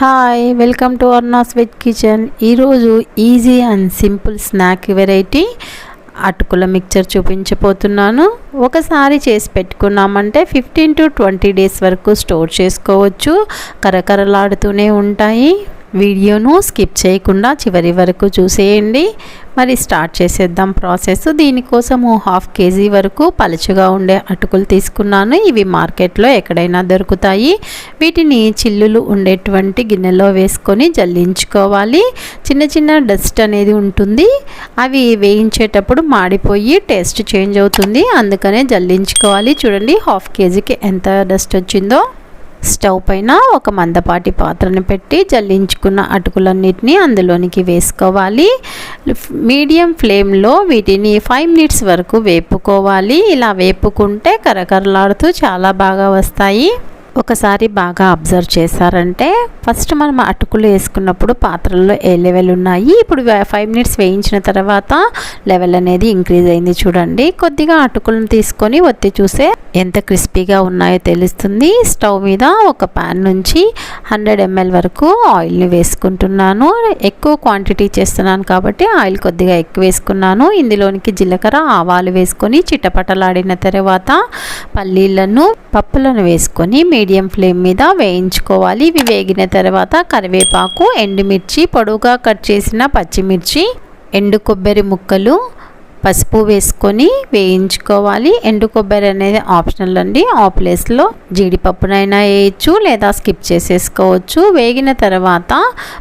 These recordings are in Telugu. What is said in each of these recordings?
Hi welcome to Arna's veg kitchen ఈరోజు easy and simple snack variety అటుకుల మిక్చర్ చూపించబోతున్నాను. ఒకసారి చేసి పెట్టుకున్నామంటే ఫిఫ్టీన్ టు ట్వంటీ డేస్ వరకు స్టోర్ చేసుకోవచ్చు. కరకరలాడుతూనే ఉంటాయి. వీడియోను స్కిప్ చేయకుండా చివరి వరకు చూసేయండి. మరి స్టార్ట్ చేసేద్దాం ప్రాసెస్. దీనికోసము హాఫ్ కేజీ వరకు పలుచగా ఉండే అటుకులు తీసుకున్నాను. ఇవి మార్కెట్లో ఎక్కడైనా దొరుకుతాయి. వీటిని చిల్లులు ఉండేటువంటి గిన్నెలో వేసుకొని జల్లించుకోవాలి. చిన్న చిన్న డస్ట్ అనేది ఉంటుంది. అవి వేయించేటప్పుడు మాడిపోయి టేస్ట్ చేంజ్ అవుతుంది. అందుకనే జల్లించుకోవాలి. చూడండి హాఫ్ కేజీకి ఎంత డస్ట్ వచ్చిందో. స్టవ్ పైన ఒక మందపాటి పాత్రను పెట్టి జల్లించుకున్న అటుకులన్నిటిని అందులోనికి వేసుకోవాలి. మీడియం ఫ్లేమ్లో వీటిని ఫైవ్ మినిట్స్ వరకు వేపుకోవాలి. ఇలా వేపుకుంటే కరకరలాడుతూ చాలా బాగా వస్తాయి. ఒకసారి బాగా అబ్జర్వ్ చేశారంటే ఫస్ట్ మనం అటుకులు వేసుకున్నప్పుడు పాత్రల్లో ఏ లెవెల్ ఉన్నాయి? ఇప్పుడు ఫైవ్ మినిట్స్ వేయించిన తర్వాత లెవెల్ అనేది ఇంక్రీజ్ అయింది చూడండి. కొద్దిగా అటుకులను తీసుకొని ఒత్తి చూసే ఎంత క్రిస్పీగా ఉన్నాయో తెలుస్తుంది. స్టవ్ మీద ఒక ప్యాన్ నుంచి హండ్రెడ్ ఎంఎల్ వరకు ఆయిల్ని వేసుకుంటున్నాను. ఎక్కువ క్వాంటిటీ చేస్తున్నాను కాబట్టి ఆయిల్ కొద్దిగా ఎక్కువ వేసుకున్నాను. ఇందులోనికి జీలకర్ర ఆవాలు వేసుకొని చిట్టపటలాడిన తర్వాత పల్లీలను పప్పులను వేసుకొని మీడియం ఫ్లేమ్ మీద వేయించుకోవాలి. ఇవి వేగిన తర్వాత కరివేపాకు ఎండుమిర్చి పొడవుగా కట్ చేసిన పచ్చిమిర్చి ఎండు కొబ్బరి ముక్కలు పసుపు వేసుకొని వేయించుకోవాలి. ఎండు కొబ్బరి అనేది ఆప్షనల్ అండి. ఆ ప్లేస్లో జీడిపప్పునైనా వేయచ్చు లేదా స్కిప్ చేసేసుకోవచ్చు. వేగిన తర్వాత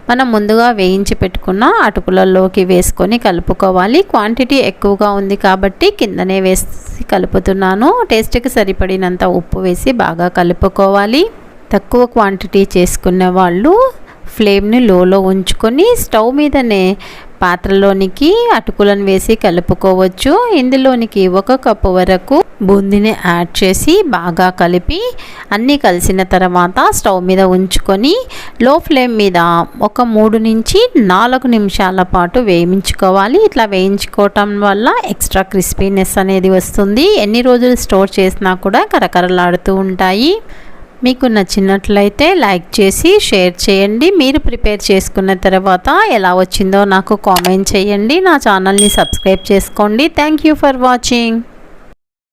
మనం ముందుగా వేయించి పెట్టుకున్న అటుకులలోకి వేసుకొని కలుపుకోవాలి. క్వాంటిటీ ఎక్కువగా ఉంది కాబట్టి కిందనే వేసి కలుపుతున్నాను. టేస్ట్కి సరిపడినంత ఉప్పు వేసి బాగా కలుపుకోవాలి. తక్కువ క్వాంటిటీ చేసుకునే వాళ్ళు ఫ్లేమ్ని లోలో ఉంచుకొని స్టవ్ మీదనే పాత్రలోనికి అటుకులను వేసి కలుపుకోవచ్చు. ఇందులోనికి ఒక కప్పు వరకు బూందీని యాడ్ చేసి బాగా కలిపి అన్నీ కలిసిన తర్వాత స్టవ్ మీద ఉంచుకొని లో ఫ్లేమ్ మీద ఒక మూడు నుంచి నాలుగు నిమిషాల పాటు వేయించుకోవాలి. ఇట్లా వేయించుకోవటం వల్ల ఎక్స్ట్రా క్రిస్పీనెస్ అనేది వస్తుంది. ఎన్ని రోజులు స్టోర్ చేసినా కూడా కరకరలాడుతూ ఉంటాయి. మీకు నచ్చినట్లయితే లైక్ చేసి షేర్ చేయండి. మీరు ప్రిపేర్ చేసుకున్న తర్వాత ఎలా వచ్చిందో నాకు కామెంట్ చేయండి. నా ఛానల్ని సబ్స్క్రైబ్ చేసుకోండి. Thank you for watching.